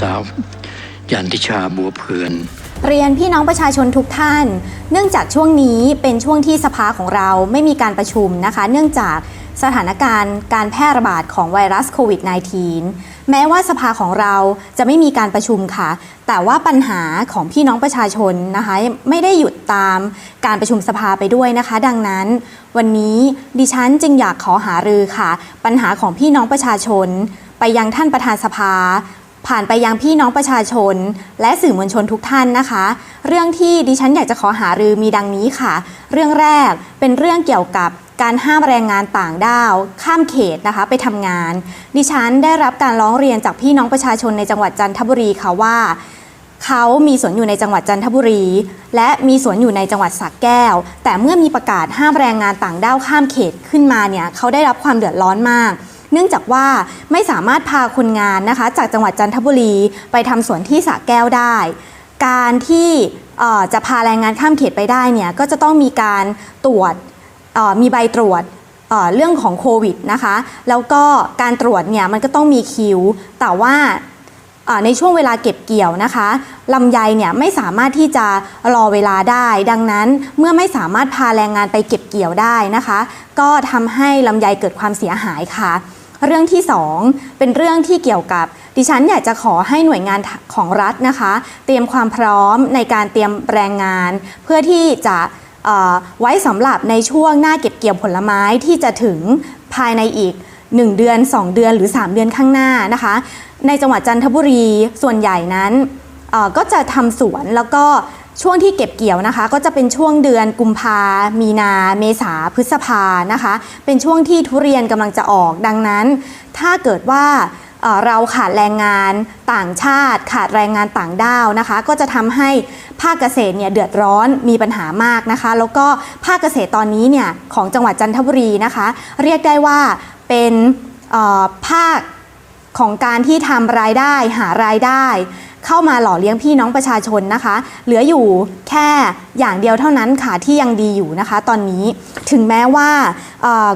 สาว ยันทิชาบัวเพือน เรียนพี่น้องประชาชนทุกท่าน เนื่องจากช่วงนี้เป็นช่วงที่สภาของเราไม่มีการประชุมนะคะ เนื่องจากสถานการณ์การแพร่ระบาดของไวรัสโควิด -19 แม้ว่าสภาของเราจะไม่มีการประชุมค่ะ แต่ว่าปัญหาของพี่น้องประชาชนนะคะ ไม่ได้หยุดตามการประชุมสภาไปด้วยนะคะ ดังนั้น วันนี้ดิฉันจึงอยากขอหารือค่ะ ปัญหาของพี่น้องประชาชน ไปยังท่านประธานสภา ผ่านไปยังพี่น้องประชาชน และสื่อมวลชนทุกท่านนะคะ เรื่องที่ดิฉันอยากจะขอหารือมีดังนี้ค่ะ เรื่องแรกเป็นเรื่องเกี่ยวกับการห้ามแรงงานต่างด้าว ข้ามเขตนะคะไปทำงาน ดิฉันได้รับการร้องเรียนจากพี่น้องประชาชนในจังหวัดจันทบุรีค่ะว่าเขามีสวนอยู่ในจังหวัดจันทบุรี และมีสวนอยู่ในจังหวัดสระแก้ว แต่เมื่อมีประกาศห้ามแรงงานต่างด้าวข้ามเขตขึ้นมาเนี่ยเขาได้รับความเดือดร้อนมาก เนื่องจากว่าไม่สามารถพาคนงานนะคะ จากจังหวัดจันทบุรีไปทำสวนที่สระแก้วได้ การที่จะพาแรงงานข้ามเขตไปได้เนี่ยก็จะต้องมีการตรวจมีใบตรวจเรื่องของโควิดนะคะ แล้วก็การตรวจเนี่ยมันก็ต้องมีคิว แต่ว่าในช่วงเวลาเก็บเกี่ยวนะคะลำไยเนี่ยไม่สามารถที่จะรอเวลาได้ ดังนั้นเมื่อไม่สามารถพาแรงงานไปเก็บเกี่ยวได้นะคะ ก็ทำให้ลำไยเกิดความเสียหายค่ะ เรื่องที่ 2 เป็นเรื่องที่เกี่ยวกับ ดิฉันอยากจะขอให้หน่วยงานของรัฐนะคะ เตรียมความพร้อมในการเตรียมแรงงาน เพื่อที่จะไว้สำหรับในช่วงหน้าเก็บเกี่ยวผลไม้ที่จะถึงภายในอีก 1 เดือน 2 เดือนหรือ 3 เดือนข้างหน้านะคะ ในจังหวัดจันทบุรีส่วนใหญ่นั้นก็จะทำสวนแล้วก็ ช่วงที่เก็บเกี่ยวนะคะ ก็จะเป็นช่วงเดือนกุมภา มีนา เมษา พฤษภานะคะ เป็นช่วงที่ทุเรียนกำลังจะออก ดังนั้น ถ้าเกิดว่าเราขาดแรงงานต่างชาติ ขาดแรงงานต่างด้าวนะคะ ก็จะทำให้ภาคเกษตรเนี่ยเดือดร้อนมีปัญหามากนะคะ แล้วก็ภาคเกษตรตอนนี้เนี่ยของจังหวัดจันทบุรีนะคะ เรียกได้ว่าเป็นภาคของการที่ทำรายได้หารายได้เข้ามาหล่อเลี้ยงพี่น้องประชาชนนะคะ เหลืออยู่ ค่อย่างเดียวเท่านั้นค่ะที่ยังดีอยู่นะคะ ตอนนี้ถึงแม้ว่า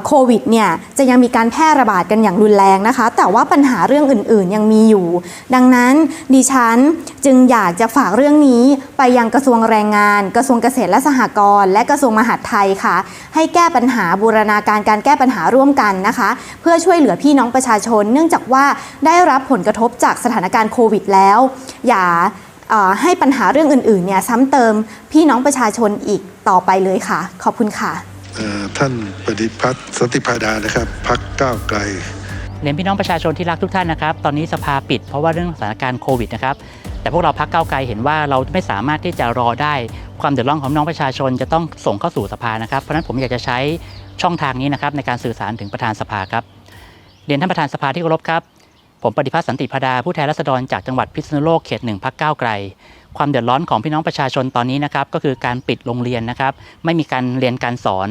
โควิดเนี่ยจะยังมีการแพร่ระบาดกันอย่างรุนแรงนะคะ แต่ว่าปัญหาเรื่องอื่นๆยังมีอยู่ ดังนั้นดิฉันจึงอยากจะฝากเรื่องนี้ไปยังกระทรวงแรงงาน กระทรวงเกษตรและสหกรณ์และกระทรวงมหาดไทยค่ะ ให้แก้ปัญหาบูรณาการการแก้ปัญหาร่วมกันนะคะ เพื่อช่วยเหลือพี่น้องประชาชน เนื่องจากว่าได้รับผลกระทบจากสถานการณ์โควิดแล้ว อย่า ให้ปัญหาเรื่องอื่นๆเนี่ยซ้ำเติมพี่น้องประชาชนอีกต่อไปเลยค่ะ ขอบคุณค่ะเอ่อท่านปฏิพัฒน์สันติพาดานะครับพักก้าวไกลเรียนพี่น้องประชาชนที่รักทุกท่านนะครับตอนนี้สภาปิดเพราะว่าเรื่องสถานการณ์โควิดนะครับแต่พวกเราพักเก้าวไกลเห็นว่าเราไม่สามารถที่จะรอได้ความเดือดร้อนของพี่น้องประชาชนจะต้องส่งเข้าสู่สภานะครับเพราะฉะนั้นผมอยากจะใช้ช่องทางนี้นะครับในการสื่อสารถึงประธานสภาครับเรียนท่านประธานสภาที่เคารพครับ ผมปฏิพัฒน์สันติพดาผู้แทนราษฎรจากจังหวัดพิษณุโลกเขตหนึ่งพักเก้าไกล ความเดือดร้อนของพี่น้องประชาชนตอนนี้นะครับก็คือการปิดโรงเรียนนะครับไม่มีการเรียนการสอน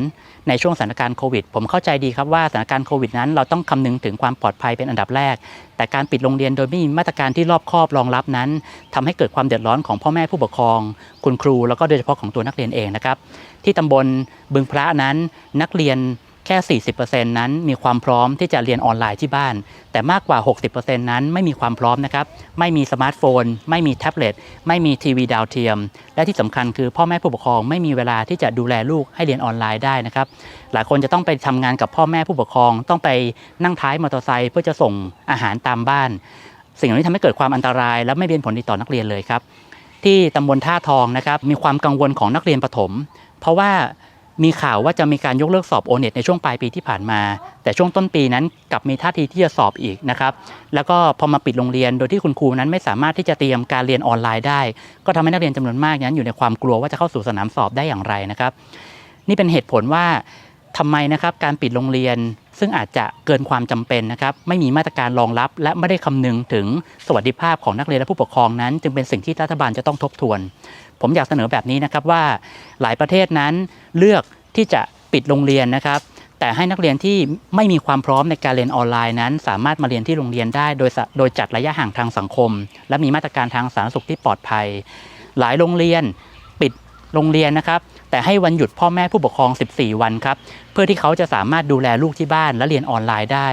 ในช่วงสถานการณ์โควิด ผมเข้าใจดีครับว่าสถานการณ์โควิดนั้นเราต้องคำนึงถึงความปลอดภัยเป็นอันดับแรก แต่การปิดโรงเรียนโดยไม่มีมาตรการที่รอบคอบรองรับนั้นทำให้เกิดความเดือดร้อนของพ่อแม่ผู้ปกครอง คุณครูแล้วก็โดยเฉพาะของตัวนักเรียนเองนะครับที่ตำบลบึงพระนั้นนักเรียน แค่ 40%นั้นมีความพร้อมที่จะเรียนออนไลน์ที่บ้าน แต่มากกว่า 60%นั้นไม่มีความพร้อมนะครับ ไม่มีสมาร์ทโฟน ไม่มีแท็บเล็ต ไม่มีทีวีดาวเทียม และที่สำคัญคือพ่อแม่ผู้ปกครองไม่มีเวลาที่จะดูแลลูกให้เรียนออนไลน์ได้นะครับ หลายคนจะต้องไปทำงานกับพ่อแม่ผู้ปกครอง ต้องไปนั่งท้ายมอเตอร์ไซค์เพื่อจะส่งอาหารตามบ้าน สิ่งเหล่านี้ทำให้เกิดความอันตราย และไม่เป็นผลดีต่อนักเรียนเลยครับ ที่ตำบลท่าทองนะครับมีความกังวลของนักเรียนประถม เพราะว่า มีข่าวว่าจะมีการยกเลิกสอบโอเน็ตในช่วงปลายปีที่ผ่านมา แต่ช่วงต้นปีนั้นกลับมีท่าทีที่จะสอบอีกนะครับแล้วก็พอมาปิดโรงเรียนโดยที่คุณครูนั้นไม่สามารถที่จะเตรียมการเรียนออนไลน์ได้ ก็ทำให้นักเรียนจำนวนมากนั้นอยู่ในความกลัวว่าจะเข้าสู่สนามสอบได้อย่างไรนะครับ นี่เป็นเหตุผลว่าทำไมนะครับการปิดโรงเรียน ซึ่งอาจจะเกินความจำเป็นนะครับไม่มีมาตรการรองรับ และไม่ได้คำนึงถึงสวัสดิภาพของนักเรียนและผู้ปกครองนั้น จึงเป็นสิ่งที่รัฐบาลจะต้องทบทวน ผมอยากเสนอแบบนี้นะครับว่าหลายประเทศนั้นเลือกที่จะปิดโรงเรียนนะครับแต่ให้นักเรียนที่ไม่มีความพร้อมในการเรียนออนไลน์นั้น สามารถมาเรียนที่โรงเรียนได้ โดยโดยจัดระยะห่างทางสังคม และมีมาตรการทางสาธารณสุขที่ปลอดภัย หลายโรงเรียน โรงเรียนนะครับ แต่ให้วันหยุดพ่อแม่ผู้ปกครอง 14 วันครับ เพื่อที่เขาจะสามารถดูแลลูกที่บ้านและเรียนออนไลน์ได้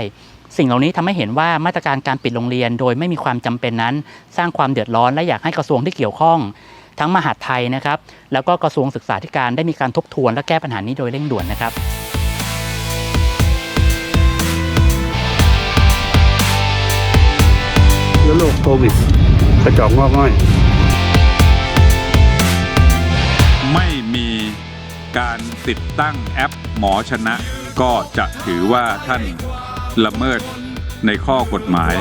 สิ่งเหล่านี้ทำให้เห็นว่ามาตรการการปิดโรงเรียน โดยไม่มีความจำเป็นนั้น สร้างความเดือดร้อนและอยากให้กระทรวงที่เกี่ยวข้อง ทั้งมหาดไทยนะครับ แล้วก็กระทรวงศึกษาธิการได้มีการทบทวนและแก้ปัญหานี้โดยเร่งด่วนนะครับเชื้อโรคโควิดกระจอกงอกง่อย การติดตั้งแอปหมอชนะ ก็จะถือว่าท่านละเมิดในข้อกฎหมาย